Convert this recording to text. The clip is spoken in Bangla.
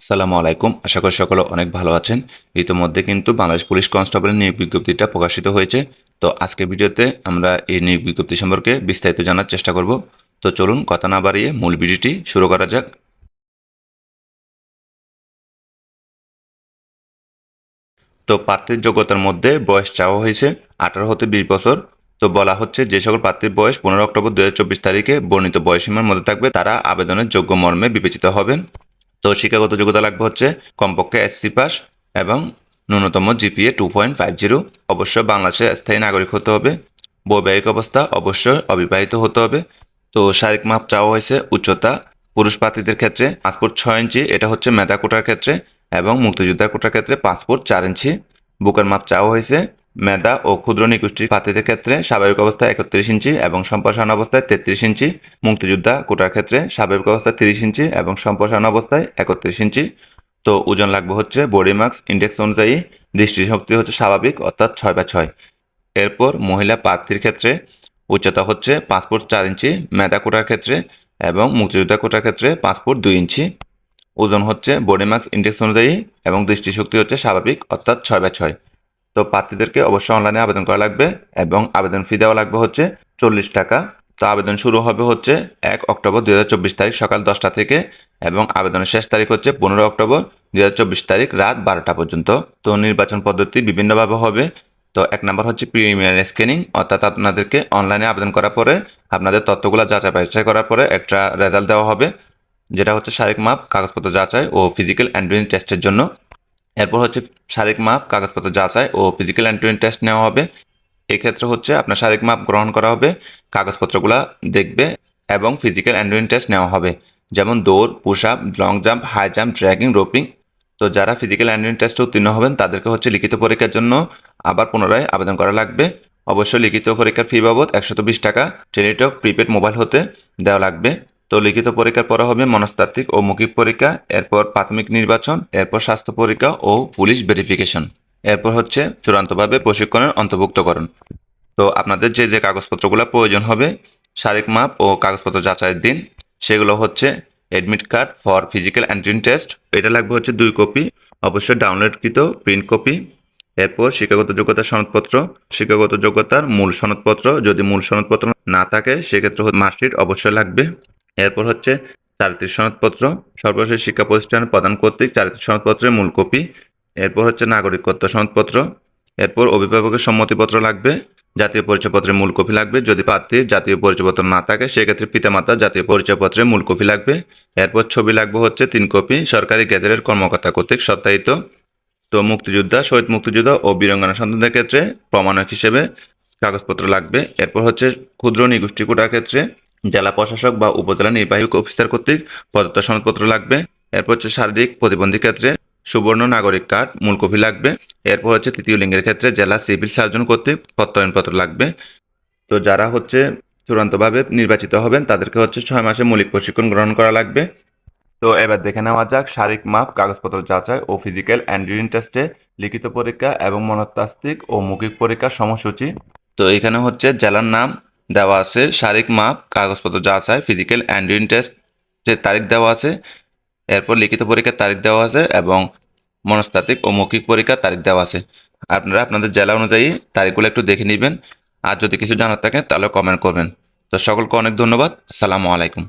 আসসালামু আলাইকুম। আশা করি সকলে অনেক ভালো আছেন। ইতিমধ্যে কিন্তু বাংলাদেশ পুলিশ কনস্টেবলের নিয়োগ বিজ্ঞপ্তিটা প্রকাশিত হয়েছে। তো আজকে ভিডিওতে আমরা এই নিয়োগ বিজ্ঞপ্তি সম্পর্কে বিস্তারিত জানার চেষ্টা করব। তো চলুন কথা না বাড়িয়ে মূল ভিডিওটি শুরু করা যাক। তো প্রার্থীর যোগ্যতার মধ্যে বয়স চাওয়া হয়েছে আঠারো হতে বিশ বছর। তো বলা হচ্ছে যে সকল প্রার্থীর বয়স পনেরো অক্টোবর দুহাজার চব্বিশ তারিখে বর্ণিত বয়সীমার মধ্যে থাকবে। তারা আবেদনের যোগ্য মর্মে বিবেচিত হবেন। তো শিক্ষাগত যোগ্যতা লাগবে হচ্ছে কমপক্ষে এসসি পাস এবং ন্যূনতম GPA two point five zero. অবশ্যই বাংলাদেশের স্থায়ী নাগরিক হতে হবে। বৈবাহিক অবস্থা অবশ্যই অবিবাহিত হতে হবে। তো শারীরিক মাপ চাওয়া হয়েছে উচ্চতা পুরুষ প্রার্থীদের ক্ষেত্রে পাসপোর্ট ছয় ইঞ্চি, এটা হচ্ছে মেধা কোটার ক্ষেত্রে এবং মুক্তিযোদ্ধার কোটার ক্ষেত্রে পাসপোর্ট চার ইঞ্চি। বুকের মাপ চাওয়া হয়েছে মেধা ও ক্ষুদ্র নিগোষ্ঠী প্রার্থীদের ক্ষেত্রে স্বাভাবিক অবস্থায় একত্রিশ ইঞ্চি এবং সম্প্রসারণ অবস্থায় তেত্রিশ ইঞ্চি, মুক্তিযোদ্ধা কোটার ক্ষেত্রে স্বাভাবিক অবস্থায় তিরিশ ইঞ্চি এবং সম্প্রসারণ অবস্থায় একত্রিশ ইঞ্চি। তো ওজন লাগবে হচ্ছে বডি মার্কস ইন্ডেক্স অনুযায়ী দৃষ্টিশক্তি হচ্ছে স্বাভাবিক, অর্থাৎ ছয় বা ছয়। এরপর মহিলা প্রার্থীর ক্ষেত্রে উচ্চতা হচ্ছে পাসপোর্ট চার ইঞ্চি, মেধা কোটার ক্ষেত্রে এবং মুক্তিযোদ্ধা কোটার ক্ষেত্রে পাঁচ ফুট দুই ইঞ্চি। ওজন হচ্ছে বডি মার্কস ইন্ডেক্স অনুযায়ী এবং দৃষ্টিশক্তি হচ্ছে স্বাভাবিক, অর্থাৎ ছয় বা ছয়। তো প্রার্থীদেরকে অবশ্যই অনলাইনে আবেদন করা লাগবে এবং আবেদন ফি দেওয়া লাগবে হচ্ছে চল্লিশ টাকা। তো আবেদন শুরু হবে হচ্ছে এক অক্টোবর দুই হাজার চব্বিশ তারিখ সকাল দশটা থেকে এবং আবেদনের শেষ তারিখ হচ্ছে পনেরো অক্টোবর দুই হাজার চব্বিশ তারিখ রাত বারোটা পর্যন্ত। তো নির্বাচন পদ্ধতি বিভিন্নভাবে হবে। তো এক নম্বর হচ্ছে প্রিমিয়ার স্ক্যানিং অর্থাৎ আপনাদেরকে অনলাইনে আবেদন করার পরে আপনাদের তথ্যগুলো যাচাই বাছাই করার পরে একটা রেজাল্ট দেওয়া হবে, যেটা হচ্ছে শারীরিক মাপ, কাগজপত্র যাচাই ও ফিজিক্যাল অ্যান্ডুইন টেস্টের জন্য। এরপর হচ্ছে শারীরিক মাপ, কাগজপত্র যাচাই ও ফিজিক্যাল অ্যান্ডুইন টেস্ট নেওয়া হবে। এক্ষেত্রে হচ্ছে আপনার শারীরিক মাপ গ্রহণ করা হবে, কাগজপত্রগুলো দেখবে এবং ফিজিক্যাল অ্যান্ডুইন টেস্ট নেওয়া হবে। যেমন দৌড় push up long jump high jump dragging roping তো যারা ফিজিক্যাল অ্যান্ডুইন টেস্টে উত্তীর্ণ হবেন, তাদেরকে হচ্ছে লিখিত পরীক্ষার জন্য আবার পুনরায় আবেদন করা লাগবে। অবশ্যই লিখিত পরীক্ষার ফি বাবদ একশত বিশ টাকা। টেলিটক প্রিপেড মোবাইল হতে দেওয়া লাগবে। তো লিখিত পরীক্ষার পরে হবে মনস্তাত্ত্বিক ও মৌখিক পরীক্ষা, এরপর প্রাথমিক নির্বাচন, এরপর স্বাস্থ্য পরীক্ষা ও পুলিশ ভেরিফিকেশন এরপর হচ্ছে চূড়ান্তভাবে প্রশিক্ষণের অন্তর্ভুক্তকরণ। তো আপনাদের যে যে কাগজপত্রগুলো প্রয়োজন হবে, শারীরিক মাপ ও কাগজপত্র যাচাইয়ের দিন, সেগুলো হচ্ছে admit card for physical and written test এটা লাগবে হচ্ছে দুই কপি, অবশ্যই ডাউনলোডকৃত প্রিন্ট কপি এরপর শিক্ষাগত যোগ্যতার সনদপত্র, শিক্ষাগত যোগ্যতার মূল সনদপত্র, যদি মূল সনদপত্র না থাকে, সেক্ষেত্রে মার্কশিট অবশ্যই লাগবে। এরপর হচ্ছে চারিত্রিক সনদপত্র, সর্বশেষ শিক্ষা প্রতিষ্ঠানের প্রদান কর্তৃক চারিত্রিক সনদপত্রের মূল কপি, এরপর হচ্ছে নাগরিকত্ব সনদপত্র, এরপর অভিভাবকের সম্মতিপত্র লাগবে, জাতীয় পরিচয়পত্রের মূল কপি লাগবে, যদি প্রার্থীর জাতীয় পরিচয়পত্র না থাকে, সেক্ষেত্রে পিতামাতা জাতীয় পরিচয়পত্রের মূল কপি লাগবে। এরপর ছবি লাগবে হচ্ছে তিন কপি, সরকারি গ্যাজেটের কর্মকর্তা কর্তৃক সত্যায়িত। তো মুক্তিযোদ্ধা, শহীদ মুক্তিযোদ্ধা ও বীরঙ্গনা সন্তানদের ক্ষেত্রে প্রমাণক হিসেবে কাগজপত্র লাগবে। এরপর হচ্ছে ক্ষুদ্র নিগোষ্ঠী কোটার ক্ষেত্রে জেলা প্রশাসক বা উপজেলা নির্বাহী অফিসার কর্তৃক প্রদত্ত সনদপত্র লাগবে। এরপর হচ্ছে শারীরিক প্রতিবন্ধী ক্ষেত্রে সুবর্ণ নাগরিক কার্ড, মূল কপি লাগবে। এরপর হচ্ছে তৃতীয় লিঙ্গের ক্ষেত্রে জেলা সিভিল সার্জন কর্তৃক প্রত্যয়নপত্র লাগবে। তো যারা হচ্ছে চূড়ান্তভাবে নির্বাচিত হবেন, তাদেরকে হচ্ছে ছয় মাসে মৌলিক প্রশিক্ষণ গ্রহণ করা লাগবে। তো এবার দেখে নেওয়া যাক শারীরিক মাপ, কাগজপত্র যাচাই ও ফিজিক্যাল অ্যান্ড রিডিং টেস্টে লিখিত পরীক্ষা এবং মনস্তাত্ত্বিক ও মৌখিক পরীক্ষার সময়সূচি। তো এখানে হচ্ছে জেলার নাম দেওয়া আছে, শারীরিক মাপ, কাগজপত্র যা চায় ফিজিক্যাল অ্যান্ড রিডিং টেস্টের তারিখ দেওয়া আছে, এরপর লিখিত পরীক্ষার তারিখ দেওয়া আছে এবং মনস্তাত্ত্বিক ও মৌখিক পরীক্ষার তারিখ দেওয়া আছে। আপনারা আপনাদের জেলা অনুযায়ী তারিখগুলো একটু দেখে নেবেন। আর যদি কিছু জানার থাকে তাহলে কমেন্ট করবেন। তো সকলকে অনেক ধন্যবাদ। সালামু আলাইকুম।